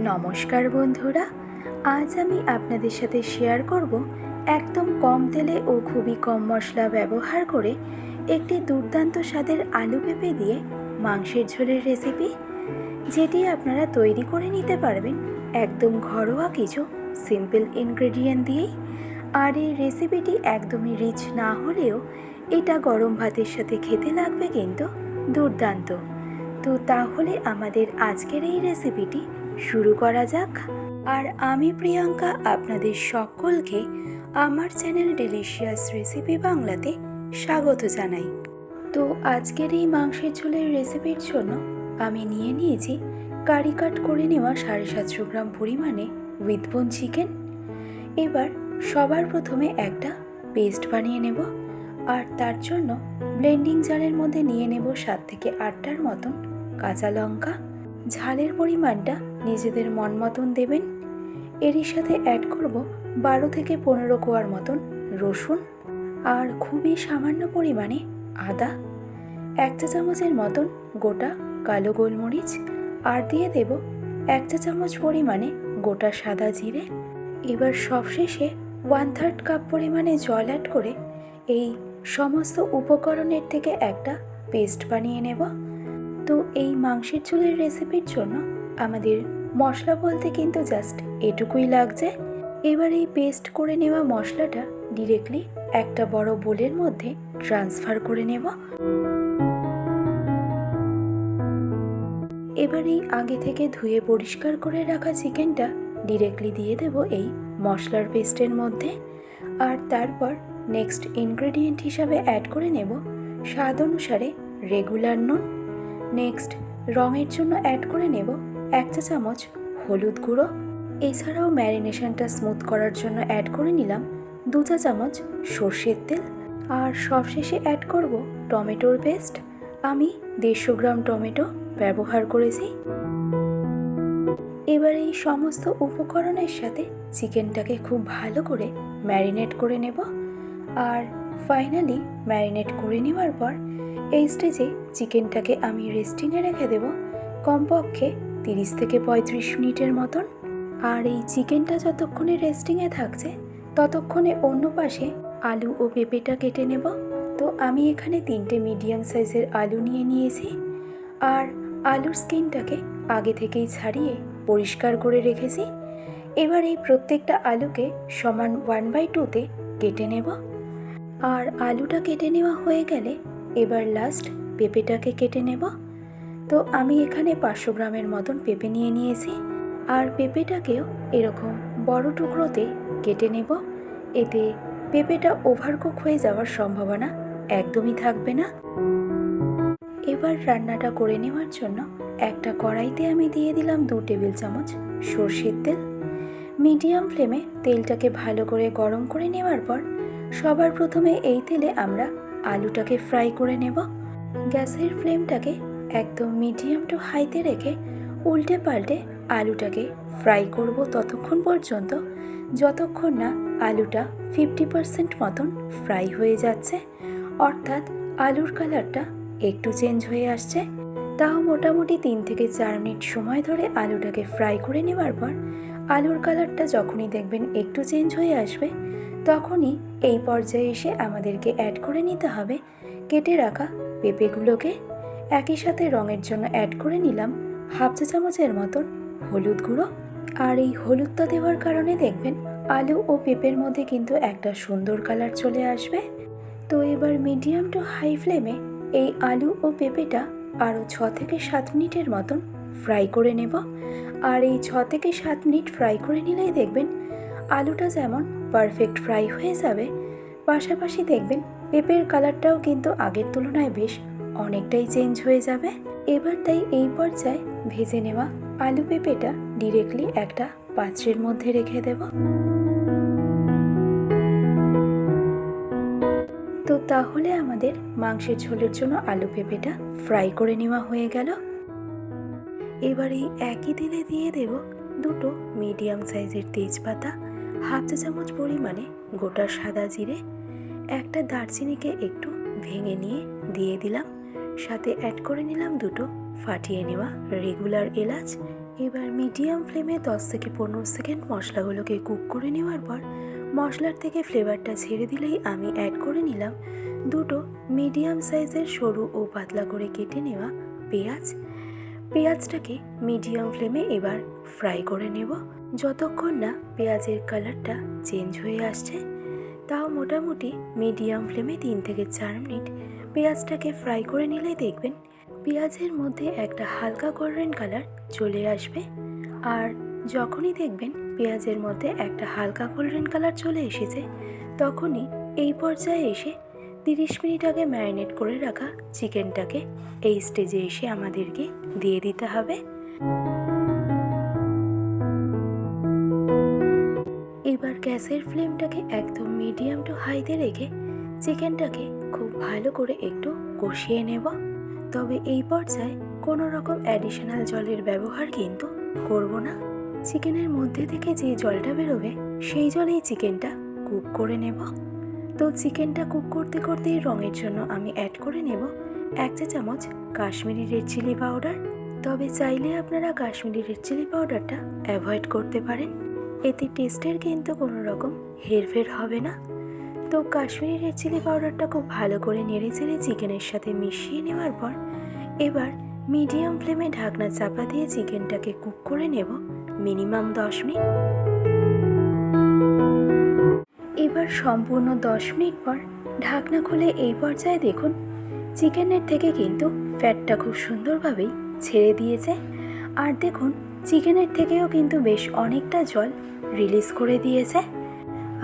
নমস্কার বন্ধুরা, আজ আমি আপনাদের সাথে শেয়ার করব একদম কম তেলে ও খুবই কম মশলা ব্যবহার করে একটি দুর্দান্ত স্বাদের আলু পেঁপে দিয়ে মাংসের ঝোলের রেসিপি যেটি আপনারা তৈরি করে নিতে পারবেন একদম ঘরোয়া কিছু সিম্পল ইনগ্রেডিয়েন্ট দিয়েই। আর এই রেসিপিটি একদমই রিচ না হলেও এটা গরম ভাতের সাথে খেতে লাগবে কিন্তু দুর্দান্ত। তো তাহলে আমাদের আজকের এই রেসিপিটি শুরু করা যাক। আর আমি প্রিয়াঙ্কা আপনাদের সকলকে আমার চ্যানেল ডেলিশিয়াস রেসিপি বাংলাতে স্বাগত জানাই। তো আজকের এই মাংসের ঝোলের রেসিপির জন্য আমি নিয়ে নিয়েছি কারি কাট করে নেওয়া সাড়ে সাতশো গ্রাম পরিমাণে উইথ বোন চিকেন এবার সবার প্রথমে একটা পেস্ট বানিয়ে নেব। আর তার জন্য ব্লেন্ডিং জারের মধ্যে নিয়ে নেব সাত থেকে আটটার মতন কাঁচা লঙ্কা। ঝালের পরিমাণটা নিজেদের মন মতন দেবেন? এরই সাথে অ্যাড করব বারো থেকে পনেরো কোয়ার মতন রসুন আর খুবই সামান্য পরিমাণে আদা। এক চা চামচের মতন গোটা কালো গোলমরিচ আর দিয়ে দেব এক চা চামচ পরিমাণে গোটা সাদা জিরে। এবার সবশেষে ওয়ান থার্ড কাপ পরিমাণে জল অ্যাড করে এই সমস্ত উপকরণের থেকে একটা পেস্ট বানিয়ে নেব। তো এই মাংসের ঝোলের রেসিপির জন্য আমাদের মশলা বলতে কিন্তু জাস্ট এটুকুই লাগছে। এবার এই পেস্ট করে নেওয়া মশলাটা ডিরেক্টলি একটা বড় বোলের মধ্যে ট্রান্সফার করে নেব। এবার এই আগে থেকে ধুয়ে পরিষ্কার করে রাখা চিকেনটা ডিরেক্টলি দিয়ে দেব এই মশলার পেস্টের মধ্যে। আর তারপর নেক্সট ইনগ্রেডিয়েন্ট হিসাবে অ্যাড করে নেব স্বাদ অনুসারে রেগুলার নুন। নেক্সট রঙের জন্য অ্যাড করে নেব এক চা চামচ হলুদ গুঁড়ো। এছাড়াও ম্যারিনেশনটা স্মুথ করার জন্য অ্যাড করে নিলাম দু চা চামচ সর্ষের তেল। আর সবশেষে অ্যাড করব টমেটোর পেস্ট আমি দেড়শো গ্রাম টমেটো ব্যবহার করেছি। এবার এই সমস্ত উপকরণের সাথে চিকেনটাকে খুব ভালো করে ম্যারিনেট করে নেব। আর ফাইনালি ম্যারিনেট করে নেওয়ার পর এই স্টেজে চিকেনটাকে আমি রেস্টিংয়ে রেখে দেব। কমপক্ষে তিরিশ থেকে পঁয়ত্রিশ মিনিটের মতন। আর এই চিকেনটা যতক্ষণে রেস্টিংয়ে থাকছে, ততক্ষণে অন্য পাশে আলু ও পেঁপেটা কেটে নেব। তো আমি এখানে তিনটে মিডিয়াম সাইজের আলু নিয়ে নিয়েছি। আর আলুর স্কিনটাকে আগে থেকেই ছাড়িয়ে পরিষ্কার করে রেখেছি। এবার এই প্রত্যেকটা আলুকে সমান ওয়ান বাই টুতে কেটে নেব। আর আলুটা কেটে নেওয়া হয়ে গেলে এবার লাস্ট পেঁপেটাকে কেটে নেব। তো আমি এখানে পাঁচশো গ্রামের মতন পেঁপে নিয়ে নিয়েছি। আর পেঁপেটাকেও এরকম বড় টুকরোতে কেটে নেব। এতে পেঁপেটা ওভারকুক হয়ে যাওয়ার সম্ভাবনা একদমই থাকবে না। এবার রান্নাটা করে নেওয়ার জন্য একটা কড়াইতে আমি দিয়ে দিলাম দু টেবিল চামচ সর্ষের তেল। মিডিয়াম ফ্লেমে তেলটাকে ভালো করে গরম করে নেওয়ার পর সবার প্রথমে এই তেলে আমরা আলুটাকে ফ্রাই করে নেব। গ্যাসের ফ্লেমটাকে একদম মিডিয়াম টু হাইতে রেখে উল্টে পাল্টে আলুটাকে ফ্রাই করব ততক্ষণ পর্যন্ত। যতক্ষণ না আলুটা ফিফটি পার্সেন্ট মতন ফ্রাই হয়ে যাচ্ছে, অর্থাৎ আলুর কালারটা একটু চেঞ্জ হয়ে আসছে। তাও মোটামুটি তিন থেকে চার মিনিট সময় ধরে আলুটাকে ফ্রাই করে নেওয়ার পর আলুর কালারটা যখনই দেখবেন একটু চেঞ্জ হয়ে আসবে, তখনই এই পর্যায়ে এসে আমাদেরকে অ্যাড করে নিতে হবে। কেটে রাখা পেঁপেগুলোকে একই সাথে রঙের জন্য অ্যাড করে নিলাম হাফ চা চামচের মতন হলুদ গুঁড়ো। আর এই হলুদটা দেওয়ার কারণে দেখবেন আলু ও পেঁপের মধ্যে কিন্তু একটা সুন্দর কালার চলে আসবে। তো এবার মিডিয়াম টু হাই ফ্লেমে এই আলু ও পেঁপেটা আরও ছ থেকে সাত মিনিটের মতন ফ্রাই করে নেব। আর এই ছ থেকে সাত মিনিট ফ্রাই করে নিলেই দেখবেন আলুটা যেমন পারফেক্ট ফ্রাই হয়ে যাবে, পাশাপাশি দেখবেন পেঁপের কালারটাও কিন্তু আগের তুলনায় বেশ অনেকটাই চেঞ্জ হয়ে যাবে। এবার তাই এই পর্যায়ে ভেজে নেওয়া আলু পেঁপেটা ডিরেক্টলি একটা পাত্রের মধ্যে রেখে দেব। তো তাহলে আমাদের মাংসের ঝোলের জন্য আলু পেঁপেটা ফ্রাই করে নেওয়া হয়ে গেল। এবার এই একই তেলে দিয়ে দেব দুটো মিডিয়াম সাইজের তেজপাতা, হাফ চা চামচ পরিমাণে গোটা সাদা জিরে, একটা দারচিনিকে একটু ভেঙে নিয়ে দিয়ে দিলাম। সাথে অ্যাড করে নিলাম দুটো। ফাটিয়ে নেওয়া রেগুলার এলাচ। এবার মিডিয়াম ফ্লেমে দশ থেকে পনেরো সেকেন্ড মশলাগুলোকে কুক করে নেওয়ার পর, মশলার থেকে ফ্লেভারটা ছেড়ে দিলেই আমি অ্যাড করে নিলাম দুটো মিডিয়াম সাইজের সরু ও পাতলা করে কেটে নেওয়া পেঁয়াজ। পেঁয়াজটাকে মিডিয়াম ফ্লেমে এবার ফ্রাই করে নেব। যতক্ষণ না পেঁয়াজের কালারটা চেঞ্জ হয়ে আসছে, তাও মোটামুটি মিডিয়াম ফ্লেমে তিন থেকে চার মিনিট পেঁয়াজটাকে ফ্রাই করে নিলেই দেখবেন পেঁয়াজের মধ্যে একটা হালকা গোল্ডেন কালার চলে আসবে। আর যখনই দেখবেন পেঁয়াজের মধ্যে একটা হালকা গোল্ডেন কালার চলে এসেছে, তখনই এই পর্যায়ে এসে তিরিশ মিনিট আগে ম্যারিনেট করে রাখা চিকেনটাকে এই স্টেজে এসে আমাদেরকে দিয়ে দিতে হবে। এবার গ্যাসের ফ্লেমটাকে একদম মিডিয়াম টু হাইতে রেখে চিকেনটাকে ভালো করে একটু কষিয়ে নেব। তবে এই পর্যায়ে কোনো রকম অ্যাডিশনাল জলের ব্যবহার কিন্তু করব না। চিকেনের মধ্যে থেকে যে জলটা বেরোবে, সেই জলেই চিকেনটা কুক করে নেব। তো চিকেনটা কুক করতে করতে রঙের জন্য আমি অ্যাড করে নেব এক চা চামচ কাশ্মীরি রেড চিলি পাউডার তবে চাইলে আপনারা কাশ্মীরি রেড চিলি পাউডারটা অ্যাভয়েড করতে পারেন। এতে টেস্টের কিন্তু কোনো রকম হেরফের হবে না। তো কাশ্মীরি রেড চিলি পাউডারটা খুব ভালো করে নেড়ে চেড়ে চিকেনের সাথে মিশিয়ে নেওয়ার পর এবার মিডিয়াম ফ্লেমে ঢাকনা চাপা দিয়ে চিকেনটাকে কুক করে নেব মিনিমাম দশ মিনিট। এবার সম্পূর্ণ দশ মিনিট পর ঢাকনা খুলে এই পর্যায়ে দেখুন, চিকেনের থেকে কিন্তু ফ্যাটটা খুব সুন্দরভাবেই ছেড়ে দিয়েছে। আর দেখুন, চিকেনের থেকেও কিন্তু বেশ অনেকটা জল রিলিজ করে দিয়েছে।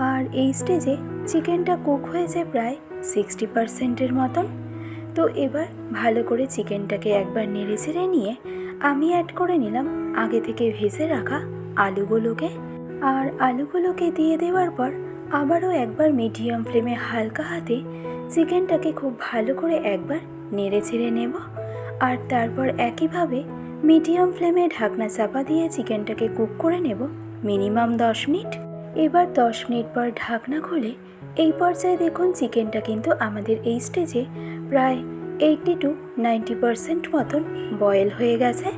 আর এই স্টেজে চিকেনটা কুক হয়েছে প্রায় সিক্সটি পারসেন্টের মতন। তো এবার ভালো করে চিকেনটাকে একবার নেড়ে চেড়ে নিয়ে আমি অ্যাড করে নিলাম আগে থেকে ভেজে রাখা আলুগুলোকে। আর আলুগুলোকে দিয়ে দেওয়ার পর আবারও একবার মিডিয়াম ফ্লেমে হালকা হাতে চিকেনটাকে খুব ভালো করে একবার নেড়ে ছেড়ে নেব। আর তারপর একইভাবে মিডিয়াম ফ্লেমে ঢাকনা চাপা দিয়ে চিকেনটাকে কুক করে নেব মিনিমাম দশ মিনিট। এবার দশ মিনিট পর ঢাকনা খুলে এই পর্যায়ে দেখুন চিকেনটা কিন্তু আমাদের এই স্টেজে প্রায় এইটটি টু নাইনটি পারসেন্ট মতন বয়েল হয়ে গেছে।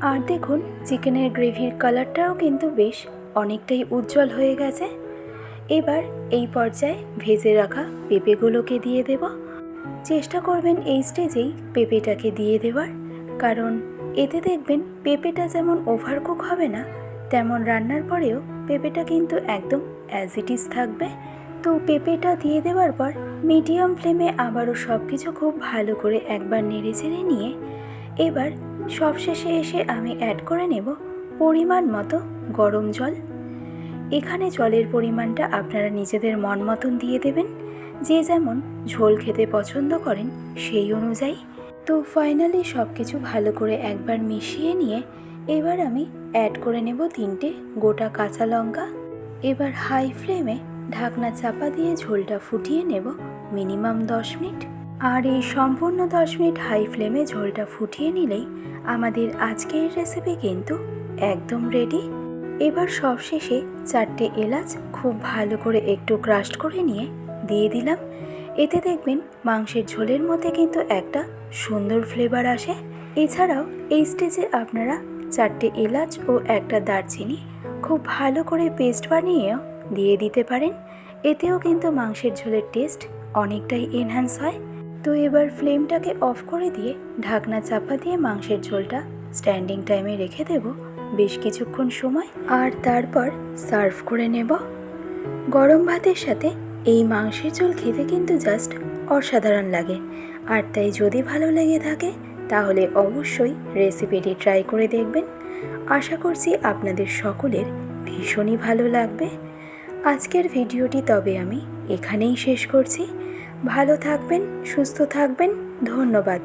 আর দেখুন চিকেনের গ্রেভির কালারটাও কিন্তু বেশ অনেকটাই উজ্জ্বল হয়ে গেছে। এবার এই পর্যায়ে ভেজে রাখা পেঁপেগুলোকে দিয়ে দেব। চেষ্টা করবেন এই স্টেজেই পেঁপেটাকে দিয়ে দেওয়ার। কারণ এতে দেখবেন পেঁপেটা যেমন ওভারকুক হবে না, তেমন রান্নার পরেও পেঁপেটা কিন্তু একদম অ্যাজ ইট ইজ থাকবে। তো পেঁপেটা দিয়ে দেওয়ার পর মিডিয়াম ফ্লেমে আবারও সব কিছু খুব ভালো করে একবার নেড়ে চেড়ে নিয়ে এবার সবশেষে এসে আমি অ্যাড করে নেব পরিমাণ মতো গরম জল। এখানে জলের পরিমাণটা আপনারা নিজেদের মন মতন দিয়ে দেবেন। যে যেমন ঝোল খেতে পছন্দ করেন সেই অনুযায়ী। তো ফাইনালি সব কিছু ভালো করে একবার মিশিয়ে নিয়ে এবার আমি অ্যাড করে নেব তিনটে গোটা কাঁচা লঙ্কা। এবার হাই ফ্লেমে ঢাকনা চাপা দিয়ে ঝোলটা ফুটিয়ে নেব মিনিমাম দশ মিনিট। আর এই সম্পূর্ণ দশ মিনিট হাই ফ্লেমে ঝোলটা ফুটিয়ে নিলেই আমাদের আজকের রেসিপি কিন্তু একদম রেডি এবার সবশেষে চারটে এলাচ খুব ভালো করে একটু ক্রাস্ট করে নিয়ে দিয়ে দিলাম। এতে দেখবেন মাংসের ঝোলের মধ্যে কিন্তু একটা সুন্দর ফ্লেভার আসে। এছাড়াও এই স্টেজে আপনারা চারটে এলাচ ও একটা দারচিনি খুব ভালো করে পেস্ট বানিয়েও দিয়ে দিতে পারেন। এতেও কিন্তু মাংসের ঝোলের টেস্ট অনেকটাই এনহ্যান্স হয়। তো এবার ফ্লেমটাকে অফ করে দিয়ে ঢাকনা চাপা দিয়ে মাংসের ঝোলটা স্ট্যান্ডিং টাইমে রেখে দেব বেশ কিছুক্ষণ সময় আর তারপর সার্ভ করে নেব। গরম ভাতের সাথে এই মাংসের ঝোল খেতে কিন্তু জাস্ট অসাধারণ লাগে। আর তাই যদি ভালো লেগে থাকে তাহলে অবশ্যই রেসিপিটি ট্রাই করে দেখবেন। আশা করছি আপনাদের সকলের ভীষণই ভালো লাগবে। আজকের ভিডিওটি তবে আমি এখানেই শেষ করছি। ভালো থাকবেন, সুস্থ থাকবেন। ধন্যবাদ।